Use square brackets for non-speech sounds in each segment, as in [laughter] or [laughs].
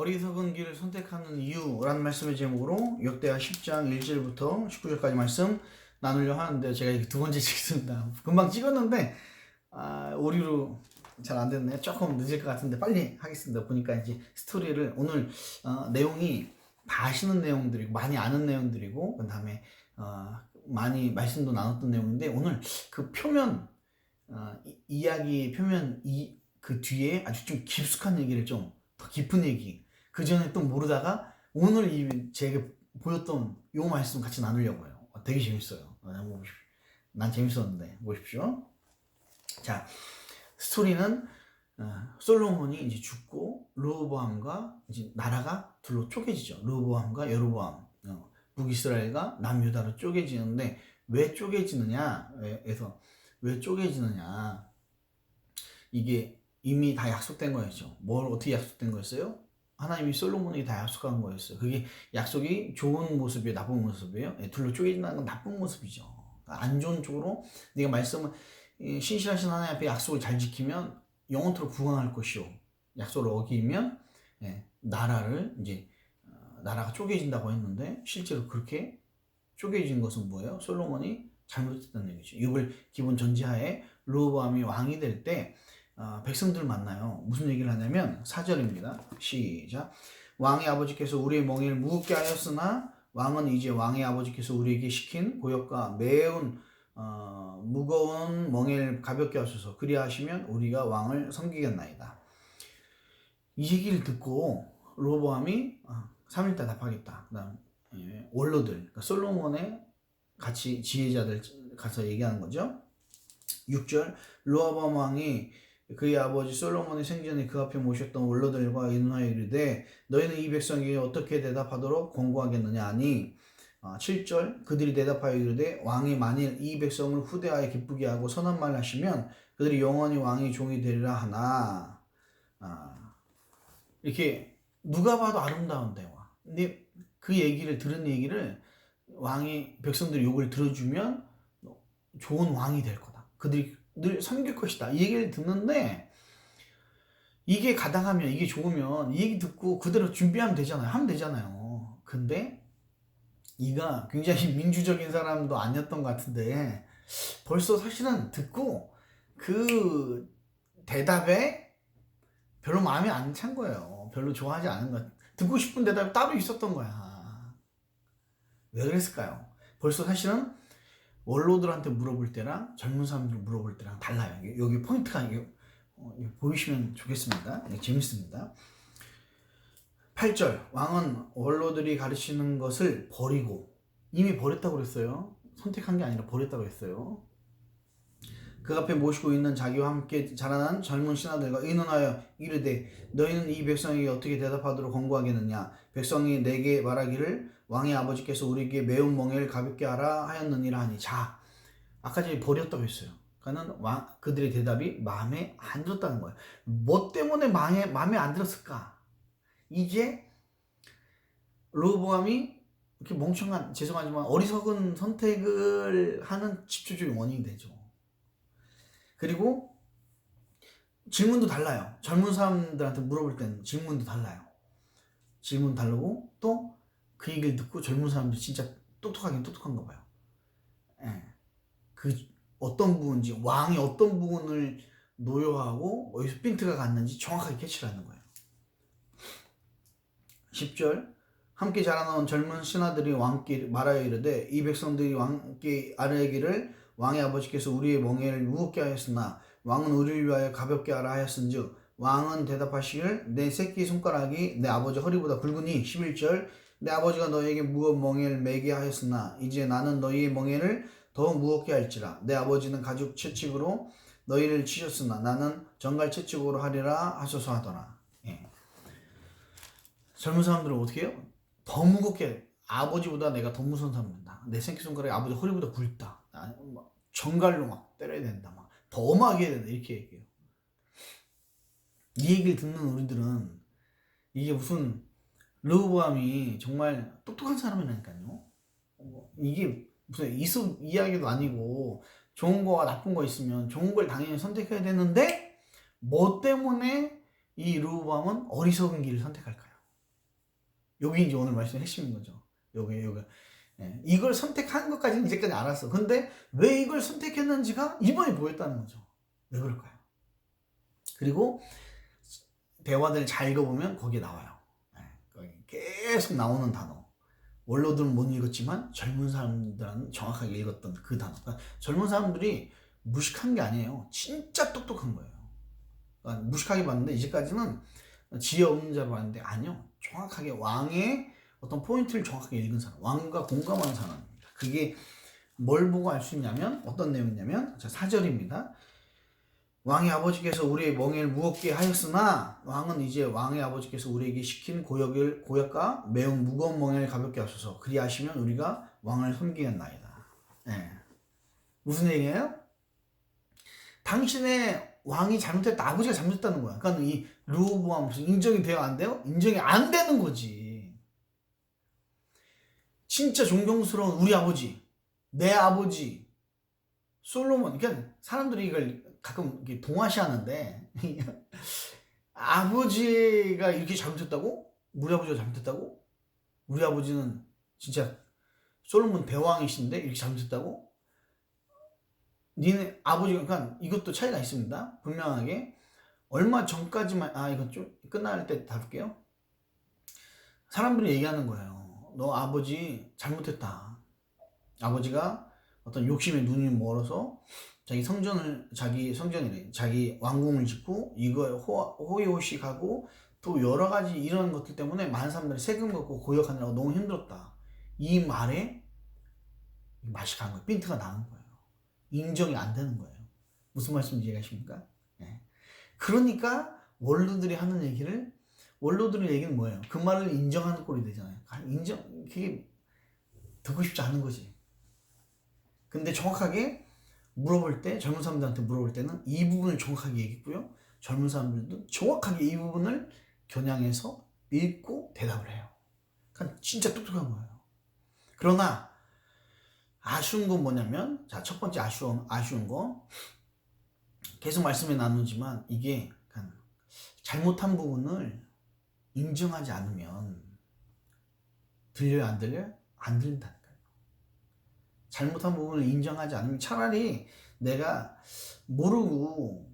어리석은 길을 선택하는 이유라는 말씀의 제목으로 역대하 10장 1절부터 19절까지 말씀 나누려 하는데 제가 두 번째 [laughs] 찍습니다. 금방 찍었는데 아, 오류로 잘 안 됐네요. 조금 늦을 것 같은데 빨리 하겠습니다. 보니까 이제 스토리를 오늘 어, 내용이 다 아시는 내용들이고 많이 아는 내용들이고 그다음에 어, 많이 말씀도 나눴던 내용인데 오늘 그 표면 어, 이- 이야기 표면 이 그 뒤에 아주 좀 깊숙한 얘기를 좀 더 깊은 얘기 그 전에 또 모르다가 오늘 이 제가 보였던 요 말씀 같이 나누려고 해요. 어, 되게 재밌어요. 어. 난 재밌었는데 보십시오. 자 스토리는 어, 솔로몬이 이제 죽고 르호보암과 이제 나라가 둘로 쪼개지죠. 르호보암과 여로보암, 어, 북이스라엘과 남유다로 쪼개지는데 왜 쪼개지느냐에서 왜 쪼개지느냐 이게 이미 다 약속된 거였죠. 뭘 어떻게 약속된 거였어요? 하나님이 솔로몬에게 다 약속한 거였어요. 그게 약속이 좋은 모습이에요, 나쁜 모습이에요. 예, 둘로 쪼개진다는 건 나쁜 모습이죠. 그러니까 안 좋은 쪽으로 네가 말씀을 이 신실하신 하나님 앞에 약속을 잘 지키면 영원토록 부강할 것이요. 약속을 어기면 예, 나라를 이제 어, 나라가 쪼개진다고 했는데 실제로 그렇게 쪼개진 것은 뭐예요? 솔로몬이 잘못했다는 얘기죠. 이걸 기본 전제하에 르호보암이 왕이 될 때 어, 백성들 만나요. 무슨 얘기를 하냐면 4절입니다. 시작. 왕의 아버지께서 우리의 멍에를 무겁게 하였으나 왕은 이제 왕의 아버지께서 우리에게 시킨 고역과 매운 어, 무거운 멍에를 가볍게 하소서 그리하시면 우리가 왕을 섬기겠나이다. 이 얘기를 듣고 로보암이 어, 3일 대답하겠다. 그다음 예, 원로들 그러니까 솔로몬의 같이 지혜자들 가서 얘기하는 거죠. 6절 로아밤 왕이 그의 아버지 솔로몬의 생전에 그 앞에 모셨던 원로들과 인하여 이르되 너희는 이 백성에게 어떻게 대답하도록 권고하겠느냐? 하니 아, 7절 그들이 대답하여 이르되 왕이 만일 이 백성을 후대하여 기쁘게 하고 선한 말 하시면 그들이 영원히 왕의 종이 되리라 하나. 아, 이렇게 누가 봐도 아름다운 대화. 근데 그 얘기를 들은 얘기를 왕이 백성들이 욕을 들어주면 좋은 왕이 될 거다. 그들이 늘 섬길 것이다 이 얘기를 듣는데 이게 가당하면 이게 좋으면 이 얘기 듣고 그대로 준비하면 되잖아요 하면 되잖아요 근데 이가 굉장히 [laughs] 민주적인 사람도 아니었던 것 같은데 벌써 사실은 듣고 그 대답에 별로 마음에 안찬 거예요. 별로 좋아하지 않은 것. 듣고 싶은 대답이 따로 있었던 거야. 왜 그랬을까요? 벌써 사실은 원로들한테 물어볼 때랑 젊은 사람들 물어볼 때랑 달라요. 여기 포인트가 어, 보이시면 좋겠습니다. 이게 재밌습니다. 8절 왕은 원로들이 가르치는 것을 버리고 이미 버렸다고 그랬어요. 선택한 게 아니라 버렸다고 했어요. 그 앞에 모시고 있는 자기와 함께 자라난 젊은 신하들과 의논하여 이르되 너희는 이 백성에게 어떻게 대답하도록 권고하겠느냐 백성이 내게 말하기를 왕의 아버지께서 우리에게 매운 멍에를 가볍게 하라 하였느니라 하니 자 아까 전에 버렸다고 했어요. 그는 왕 그들의 대답이 마음에 안 들었다는 거예요. 뭐 때문에 마음에 마음에 안 들었을까? 이게 로보암이 이렇게 멍청한 죄송하지만 어리석은 선택을 하는 집초적인 원인이 되죠. 그리고 질문도 달라요. 젊은 사람들한테 물어볼 때는 질문도 달라요. 질문 다르고 또 그 얘기를 듣고 젊은 사람들 진짜 똑똑하긴 똑똑한가 봐요. 예. 그 어떤 부분인지 왕이 어떤 부분을 노여하고 어디서 핀트가 갔는지 정확하게 캐치를 하는 거예요. 10절 함께 자라나온 젊은 신하들이 왕께 말하여 이르되 이 백성들이 왕께 아뢰기를 왕의 아버지께서 우리의 멍에를 무겁게 하였으나 왕은 우리를 위하여 가볍게 하라 하였은즉 왕은 대답하시길 내 새끼 손가락이 내 아버지 허리보다 굵으니 11절 내 아버지가 너에게 무거운 멍에를 매게 하였으나 이제 나는 너희의 멍에를 더 무겁게 할지라 내 아버지는 가죽 채찍으로 너희를 치셨으나 나는 정갈 채찍으로 하리라 하소서 하더라 예. 젊은 사람들은 어떻게 해요? 더 무겁게 아버지보다 내가 더 무서운 사람이다. 내 새끼손가락이 아버지 허리보다 굵다. 아, 막 정갈로 막 때려야 된다. 막 더 엄하게 해야 된다. 이렇게 얘기해요. 이 얘기를 듣는 우리들은 이게 무슨 르호보암이 정말 똑똑한 사람이라니까요. 어, 이게 무슨 이수 이야기도 아니고 좋은 거와 나쁜 거 있으면 좋은 걸 당연히 선택해야 되는데 뭐 때문에 이 르호보암은 어리석은 길을 선택할까요? 여기 이제 오늘 말씀의 핵심인 거죠. 요게 요게 예, 이걸 선택한 것까지는 이제까지 알았어. 근데 왜 이걸 선택했는지가 이번에 보였다는 거죠. 왜 그럴까요? 그리고 대화들 잘 읽어보면 거기에 나와요. 계속 나오는 단어. 원로들은 못 읽었지만 젊은 사람들은 정확하게 읽었던 그 단어. 그러니까 젊은 사람들이 무식한 게 아니에요. 진짜 똑똑한 거예요. 그러니까 무식하게 봤는데 이제까지는 지혜 없는 자로 봤는데 아니요. 정확하게 왕의 어떤 포인트를 정확하게 읽은 사람, 왕과 공감하는 사람입니다. 그게 뭘 보고 알 수 있냐면 어떤 내용이냐면 자, 4절입니다. 왕의 아버지께서 우리의 멍에를 무겁게 하였으나 왕은 이제 왕의 아버지께서 우리에게 시킨 고역을 고역과 매우 무거운 멍에를 가볍게 하소서 그리하시면 우리가 왕을 섬기겠나이다. 예. 무슨 얘기예요? 당신의 왕이 잘못했다. 아버지가 잘못했다는 거야. 그러니까 이 르호보암 무슨 인정이 돼요? 안 돼요? 인정이 안 되는 거지. 진짜 존경스러운 우리 아버지, 내 아버지, 솔로몬. 그러니까 사람들이 이걸 가끔 이렇게 동화시하는데 [laughs] 아버지가 이렇게 잘못했다고? 우리 아버지가 잘못했다고? 우리 아버지는 진짜 솔로몬 대왕이신데 이렇게 잘못했다고? 니네 아버지가 그러니까 이것도 차이가 있습니다. 분명하게 얼마 전까지만 아 이거 좀 끝날 때 다룰게요. 사람들이 얘기하는 거예요. 너 아버지 잘못했다. 아버지가 어떤 욕심에 눈이 멀어서 자기 성전을 자기 성전이래 자기 왕궁을 짓고 이거 호의호식하고 또 여러 가지 이런 것들 때문에 많은 사람들이 세금 걷고 고역하느라고 너무 힘들었다. 이 말에 맛이 간 거예요. 핀트가 나는 거예요. 인정이 안 되는 거예요. 무슨 말씀인지 이해가십니까? 네. 그러니까 원로들이 하는 얘기를 원로들의 얘기는 뭐예요? 그 말을 인정하는 꼴이 되잖아요. 인정 그게 듣고 싶지 않은 거지. 근데 정확하게 물어볼 때 젊은 사람들한테 물어볼 때는 이 부분을 정확하게 얘기했고요. 젊은 사람들도 정확하게 이 부분을 겨냥해서 읽고 대답을 해요. 그러니까 진짜 똑똑한 거예요. 그러나 아쉬운 건 뭐냐면 자 첫 번째 아쉬운 아쉬운 거 계속 말씀해 나누지만 이게 잘못한 부분을 인정하지 않으면 들려요 안 들려요? 안 들린다니까요. 잘못한 부분을 인정하지 않으면 차라리 내가 모르고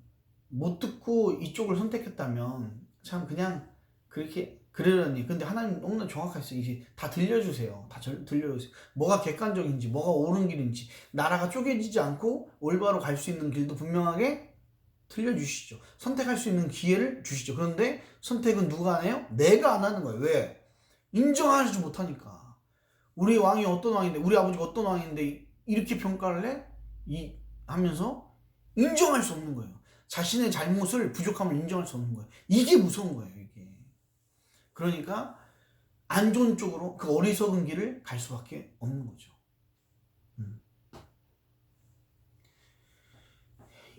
못 듣고 이쪽을 선택했다면 참 그냥 그렇게 그러려니. 근데 하나님 너무나 정확하세요 이게 다 들려주세요. 다 절, 들려주세요. 뭐가 객관적인지 뭐가 옳은 길인지 나라가 쪼개지지 않고 올바로 갈 수 있는 길도 분명하게 들려주시죠. 선택할 수 있는 기회를 주시죠. 그런데 선택은 누가 안 해요? 내가 안 하는 거예요. 왜? 인정하지 못하니까 우리 왕이 어떤 왕인데 우리 아버지가 어떤 왕인데 이렇게 평가를 해? 이 하면서 인정할 수 없는 거예요 자신의 잘못을 부족함을 인정할 수 없는 거예요 이게 무서운 거예요 이게 그러니까 안 좋은 쪽으로 그 어리석은 길을 갈 수밖에 없는 거죠. 음.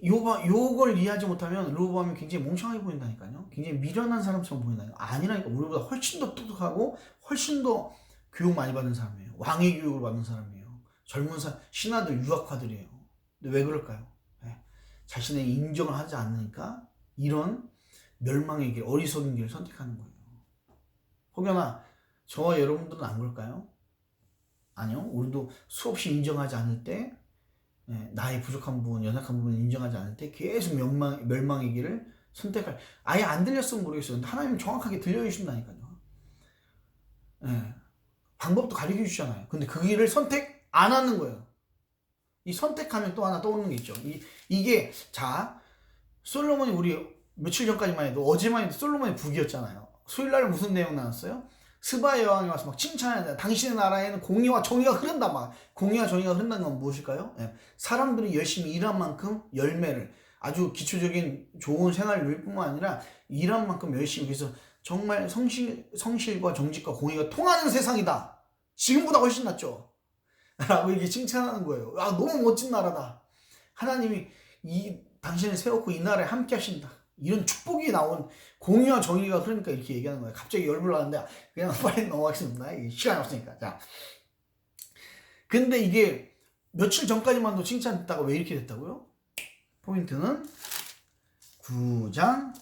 요가 요걸 이해하지 못하면 로보암이 굉장히 멍청하게 보인다니까요. 굉장히 미련한 사람처럼 보인다니까. 아니라니까 우리보다 훨씬 더 똑똑하고 훨씬 더 교육 많이 받는 사람이에요. 왕의 교육을 받는 사람이에요. 젊은 사 신하들 유학파들이에요. 근데 왜 그럴까요? 네. 자신의 인정을 하지 않으니까 이런 멸망의 길, 어리석은 길을 선택하는 거예요. 혹여나 저와 여러분들은 안 그럴까요? 아니요. 우리도 수없이 인정하지 않을 때 예, 나의 부족한 부분, 연약한 부분을 인정하지 않을 때 계속 멸망, 멸망의 길을 선택할 아예 안 들렸으면 모르겠어요. 하나님 정확하게 들려주신다니까요. 예, 방법도 가르쳐 주시잖아요. 근데 그 길을 선택 안 하는 거예요. 이 선택하면 또 하나 떠오르는 게 있죠. 이, 이게 자 솔로몬이 우리 며칠 전까지만 해도 어제만 해도 솔로몬의 북이었잖아요. 수요일날 무슨 내용 나왔어요? 스바 여왕이 와서 막 칭찬한다. 당신의 나라에는 공의와 정의가 흐른다. 막 공의와 정의가 흐른다는 건 무엇일까요? 예. 사람들이 열심히 일한 만큼 열매를 아주 기초적인 좋은 생활을 뿐만 아니라 일한 만큼 열심히 해서 정말 성실, 성실과 정직과 공의가 통하는 세상이다. 지금보다 훨씬 낫죠. [laughs] 라고 이게 칭찬하는 거예요. 아, 너무 멋진 나라다. 하나님이 이 당신을 세웠고 이 나라에 함께 하신다. 이런 축복이 나온 공의와 정의가 그러니까 이렇게 얘기하는 거예요. 갑자기 열불나는데 그냥 [laughs] 빨리 넘어가겠습니다. 시간이 없으니까. 자. 근데 이게 며칠 전까지만도 칭찬했다가 왜 이렇게 됐다고요? 포인트는 9장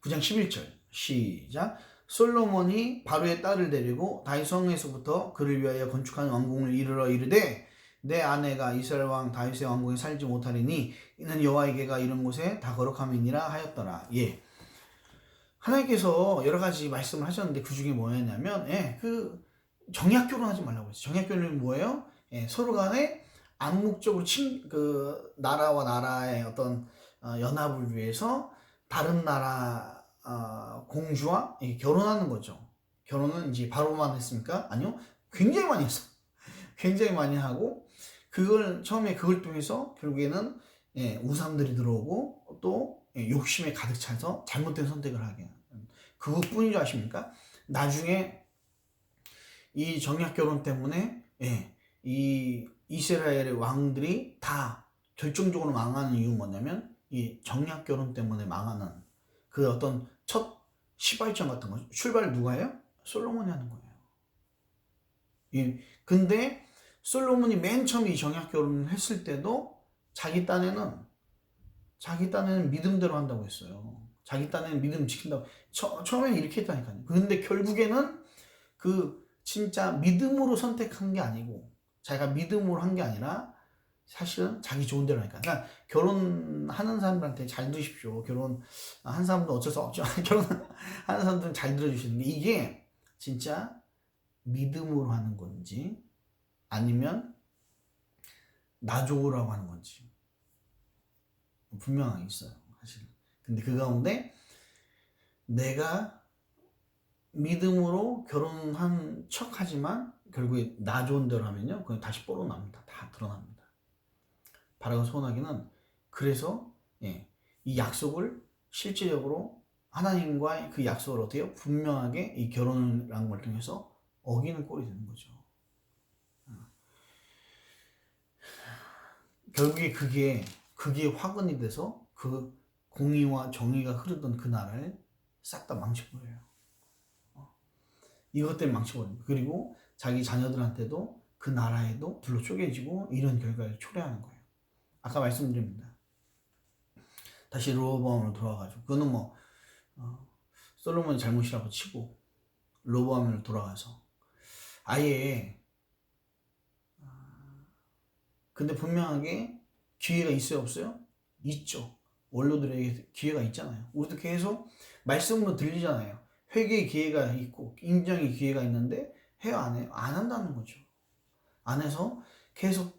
9장 11절 시작 솔로몬이 바로의 딸을 데리고 다윗 성에서부터 그를 위하여 건축한 왕궁을 이르러 이르되 내 아내가 이스라엘 왕 다윗의 왕궁에 살지 못하리니 이는 여호와에게가 이런 곳에 다 거룩함이니라 하였더라. 예. 하나님께서 여러 가지 말씀을 하셨는데 그 중에 뭐였냐면 예, 그 정약 결혼하지 말라고 했어요. 정약 결혼은 뭐예요? 예, 서로 간에 암묵적으로 친, 그 나라와 나라의 어떤 어, 연합을 위해서 다른 나라 어, 공주와 결혼하는 거죠. 결혼은 이제 바로만 했습니까? 아니요. 굉장히 많이 했어. [laughs] 굉장히 많이 하고 그걸 처음에 그걸 통해서 결국에는 예, 우상들이 들어오고 또 예, 욕심에 가득 차서 잘못된 선택을 하게 그것뿐인 줄 아십니까? 나중에 이 정약 결혼 때문에 예, 이 이스라엘의 왕들이 다 결정적으로 망하는 이유 뭐냐면 이 정약 결혼 때문에 망하는 그 어떤 첫 시발점 같은 거 출발 누가 해요? 솔로몬이 하는 거예요. 예, 근데 솔로몬이 맨 처음 이 정약 결혼을 했을 때도 자기 딴에는 자기 딴에는 믿음대로 한다고 했어요. 자기 딴에는 믿음 지킨다고. 처, 처음엔 이렇게 했다니까요. 근데 결국에는 그 진짜 믿음으로 선택한 게 아니고 자기가 믿음으로 한 게 아니라 사실은 자기 좋은 대로 하니까. 그러니까 결혼하는 사람들한테 잘 들으십시오. 결혼 한 사람도 어쩔 수 없죠. [laughs] 결혼하는 사람들은 잘 들어주시는데 이게 진짜 믿음으로 하는 건지 아니면 나 좋으라고 하는 건지 분명하게 있어요. 사실. 근데 그 가운데 내가 믿음으로 결혼한 척 하지만 결국에 나 좋은 대로 하면요. 그냥 다시 뽀록납니다. 다 드러납니다. 바라고 소원하기는 그래서 예, 이 약속을 실제적으로 하나님과 그 약속을 어떻게 해요? 분명하게 이 결혼이라는 걸 통해서 어기는 꼴이 되는 거죠. 어. 결국에 그게 그게 화근이 돼서 그 공의와 정의가 흐르던 그 나라를 싹 다 망쳐버려요. 어. 이것 때문에 망쳐버립니다. 그리고 자기 자녀들한테도 그 나라에도 둘로 쪼개지고 이런 결과를 초래하는 거예요. 아까 말씀드립니다. 다시 로보암으로 돌아가지고 그거는 뭐 어, 솔로몬의 잘못이라고 치고 로보암으로 돌아가서 아예 아, 근데 분명하게 기회가 있어요 없어요? 있죠. 원로들에게 기회가 있잖아요. 우리도 계속 말씀으로 들리잖아요. 회개의 기회가 있고 인정의 기회가 있는데 해요 안 해요? 안 한다는 거죠. 안 해서 계속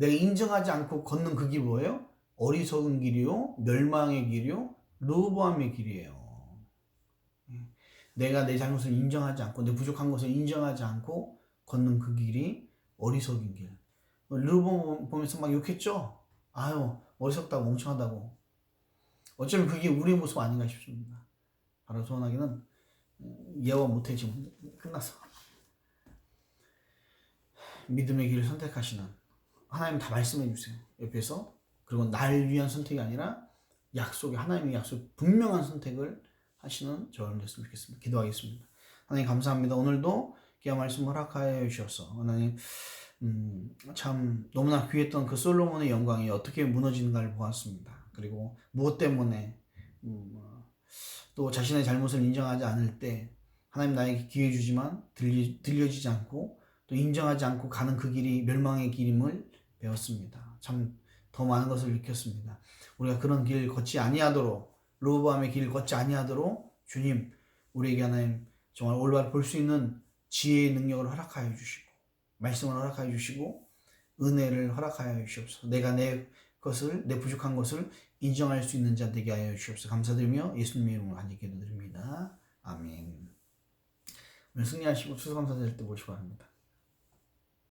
내가 인정하지 않고 걷는 그길 뭐예요? 어리석은 길이요, 멸망의 길이요, 로보함의 길이에요. 내가 내 잘못을 인정하지 않고 내 부족한 것을 인정하지 않고 걷는 그 길이 어리석인 길. 르보 보면서 막 욕했죠. 아유 어리석다고 멍청하다고. 어쩌면 그게 우리의 모습 아닌가 싶습니다. 바로 소원하기는 예와 못해 지금 끝났어. 믿음의 길을 선택하시는 하나님 다 말씀해 주세요. 옆에서 그리고 날 위한 선택이 아니라 약속이 하나님의 약속 분명한 선택을 하시는 저를 됐으면 좋겠습니다. 기도하겠습니다. 하나님 감사합니다. 오늘도 귀한 말씀 허락하여 주셔서 하나님 음, 참 너무나 귀했던 그 솔로몬의 영광이 어떻게 무너지는가를 보았습니다. 그리고 무엇 때문에 음, 어, 또 자신의 잘못을 인정하지 않을 때 하나님 나에게 기회 주지만 들리, 들려지지 않고 또 인정하지 않고 가는 그 길이 멸망의 길임을 배웠습니다. 참 더 많은 것을 느꼈습니다. 우리가 그런 길 걷지 아니하도록 로보암의 길 걷지 아니하도록 주님 우리에게 하나님 정말 올바로 볼 수 있는 지혜의 능력을 허락하여 주시고 말씀을 허락하여 주시고 은혜를 허락하여 주시옵소서. 내가 내 것을 내 부족한 것을 인정할 수 있는 자 되게 하여 주시옵소서. 감사드리며 예수님의 이름으로 간절히 기도드립니다. 아멘. 승리하시고 추수감사 드릴 때 모시고 합니다.